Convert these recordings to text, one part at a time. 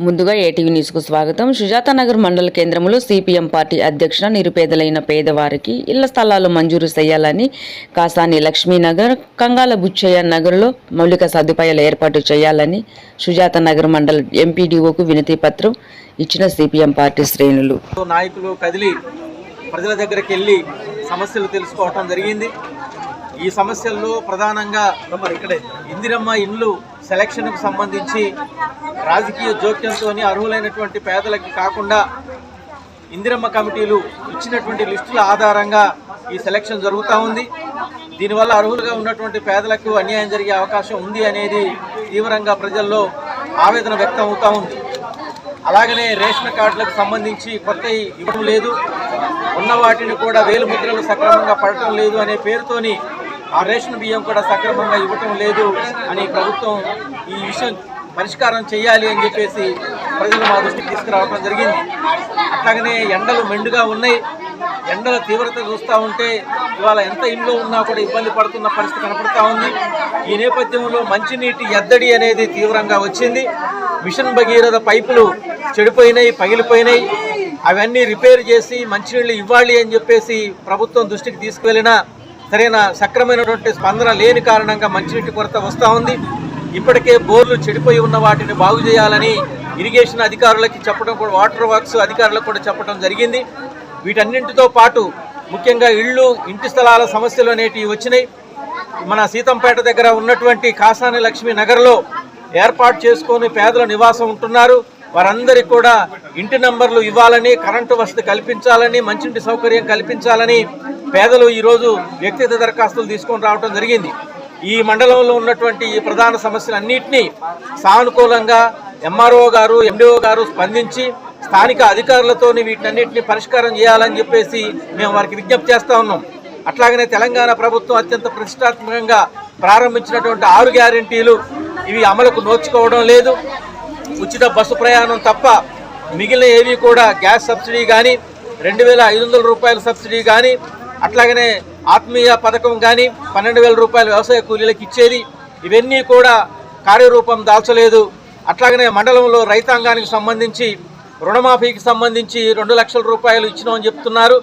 ముందుగా ఏటీవీ న్యూస్కు స్వాగతం. సుజాతానగర్ మండల కేంద్రంలో సిపిఎం పార్టీ అధ్యక్షున నిరుపేదలైన పేదవారికి ఇళ్ళ స్థలాలు మంజూరు చేయాలని కాసాని లక్ష్మీనగర్ కంగాల బుచ్చయ్య నగర్లో మౌలిక సదుపాయాలు ఏర్పాటు చేయాలని సుజాతానగర్ మండల ఎంపీడీఓకు వినతి పత్రం ఇచ్చిన సిపిఎం పార్టీ శ్రేణులు. నాయకులు కదిలి ప్రజల దగ్గరికి వెళ్ళి సమస్యలు తెలుసుకోవటం జరిగింది. ఈ సమస్యల్లో ప్రధానంగా ఇక్కడే ఇందిరమ్మ ఇండ్లు సెలక్షన్కు సంబంధించి రాజకీయ జోక్యంతో అర్హులైనటువంటి పేదలకి కాకుండా ఇందిరమ్మ కమిటీలు ఇచ్చినటువంటి లిస్టుల ఆధారంగా ఈ సెలక్షన్ జరుగుతూ ఉంది. దీనివల్ల అర్హులుగా ఉన్నటువంటి పేదలకు అన్యాయం జరిగే అవకాశం ఉంది అనేది తీవ్రంగా ప్రజల్లో ఆవేదన వ్యక్తం అవుతూ ఉంది. అలాగనే రేషన్ కార్డులకు సంబంధించి కొత్త ఇవ్వడం లేదు. ఉన్న వాటిని కూడా వేలు ముద్రలు సక్రమంగా పడటం లేదు అనే పేరుతోని ఆ రేషన్ బియ్యం కూడా సక్రమంగా ఇవ్వటం లేదు అని ప్రభుత్వం ఈ విషయం పరిష్కారం చేయాలి అని చెప్పేసి ప్రజలు మా దృష్టికి తీసుకురావడం జరిగింది. అట్లాగనే ఎండలు మెండుగా ఉన్నాయి. ఎండల తీవ్రత చూస్తూ ఉంటే ఇవాళ ఎంత ఇంట్లో ఉన్నా కూడా ఇబ్బంది పడుతున్న పరిస్థితి కనపడతా ఉంది. ఈ నేపథ్యంలో మంచినీటి ఎద్దడి అనేది తీవ్రంగా వచ్చింది. మిషన్ భగీరథ పైపులు చెడిపోయినాయి పగిలిపోయినాయి. అవన్నీ రిపేర్ చేసి మంచినీళ్ళు ఇవ్వాలి అని చెప్పేసి ప్రభుత్వం దృష్టికి తీసుకువెళ్ళినా సరైన సక్రమైనటువంటి స్పందన లేని కారణంగా మంచినీటి కొరత వస్తూ ఉంది. ఇప్పటికే బోర్లు చెడిపోయి ఉన్న వాటిని బాగు చేయాలని ఇరిగేషన్ అధికారులకి చెప్పడం కూడా వాటర్ వర్క్స్ అధికారులకు కూడా చెప్పడం జరిగింది. వీటన్నింటితో పాటు ముఖ్యంగా ఇళ్ళు ఇంటి స్థలాల సమస్యలు అనేటివి వచ్చినాయి. మన సీతంపేట దగ్గర ఉన్నటువంటి కాసాని లక్ష్మీ నగర్లో ఏర్పాటు చేసుకొని పేదల నివాసం ఉంటున్నారు. వారందరికీ కూడా ఇంటి నంబర్లు ఇవ్వాలని కరెంటు వసతి కల్పించాలని మంచినీటి సౌకర్యం కల్పించాలని పేదలు ఈరోజు వ్యక్తిగత దరఖాస్తులు తీసుకొని రావడం జరిగింది. ఈ మండలంలో ఉన్నటువంటి ఈ ప్రధాన సమస్యలన్నింటినీ సానుకూలంగా ఎంఆర్ఓ గారు ఎండిఓ గారు స్పందించి స్థానిక అధికారులతో వీటినన్నింటినీ పరిష్కారం చేయాలని చెప్పేసి మేము వారికి విజ్ఞప్తి చేస్తూ ఉన్నాం. అట్లాగనే తెలంగాణ ప్రభుత్వం అత్యంత ప్రతిష్టాత్మకంగా ప్రారంభించినటువంటి ఆరు గ్యారంటీలు ఇవి అమలుకు నోచుకోవడం లేదు. ఉచిత బస్సు ప్రయాణం తప్ప మిగిలిన ఏవి కూడా గ్యాస్ సబ్సిడీ కానీ రెండు వేల ఐదు వందల రూపాయల సబ్సిడీ కానీ అట్లాగనే ఆత్మీయ పథకం కానీ పన్నెండు వేల రూపాయల వ్యవసాయ కూలీలకు ఇచ్చేది ఇవన్నీ కూడా కార్యరూపం దాల్చలేదు. అట్లాగనే మండలంలో రైతాంగానికి సంబంధించి రుణమాఫీకి సంబంధించి రెండు లక్షల రూపాయలు ఇచ్చినామని చెప్తున్నారు.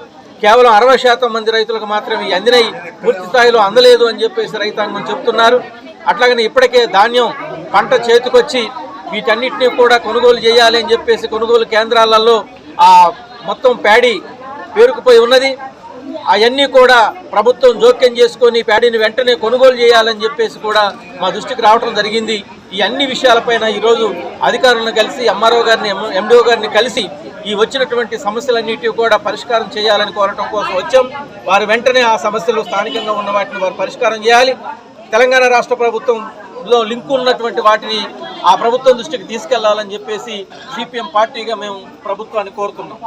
కేవలం అరవై శాతం మంది రైతులకు మాత్రమే ఇవి అందినాయి పూర్తి స్థాయిలో అందలేదు అని చెప్పేసి రైతాంగం చెప్తున్నారు. అట్లాగనే ఇప్పటికే ధాన్యం పంట చేతికొచ్చి వీటన్నిటిని కూడా కొనుగోలు చేయాలి అని చెప్పేసి కొనుగోలు కేంద్రాలలో ఆ మొత్తం ప్యాడీ పేరుకుపోయి ఉన్నది. అవన్నీ కూడా ప్రభుత్వం జోక్యం చేసుకొని ప్యాడీని వెంటనే కొనుగోలు చేయాలని చెప్పేసి కూడా మా దృష్టికి రావడం జరిగింది. ఈ అన్ని విషయాలపైన ఈరోజు అధికారులను కలిసి ఎంఆర్ఓ గారిని ఎండిఓ గారిని కలిసి ఈ వచ్చినటువంటి సమస్యలన్నిటివి కూడా పరిష్కారం చేయాలని కోరటం కోసం వచ్చాం. వారు వెంటనే ఆ సమస్యలు స్థానికంగా ఉన్న వాటిని వారు పరిష్కారం చేయాలి. తెలంగాణ రాష్ట్ర ప్రభుత్వంలో లింకు ఉన్నటువంటి వాటిని ఆ ప్రభుత్వం దృష్టికి తీసుకెళ్ళాలని చెప్పేసి సిపిఎం పార్టీగా మేము ప్రభుత్వాన్ని కోరుతున్నాం.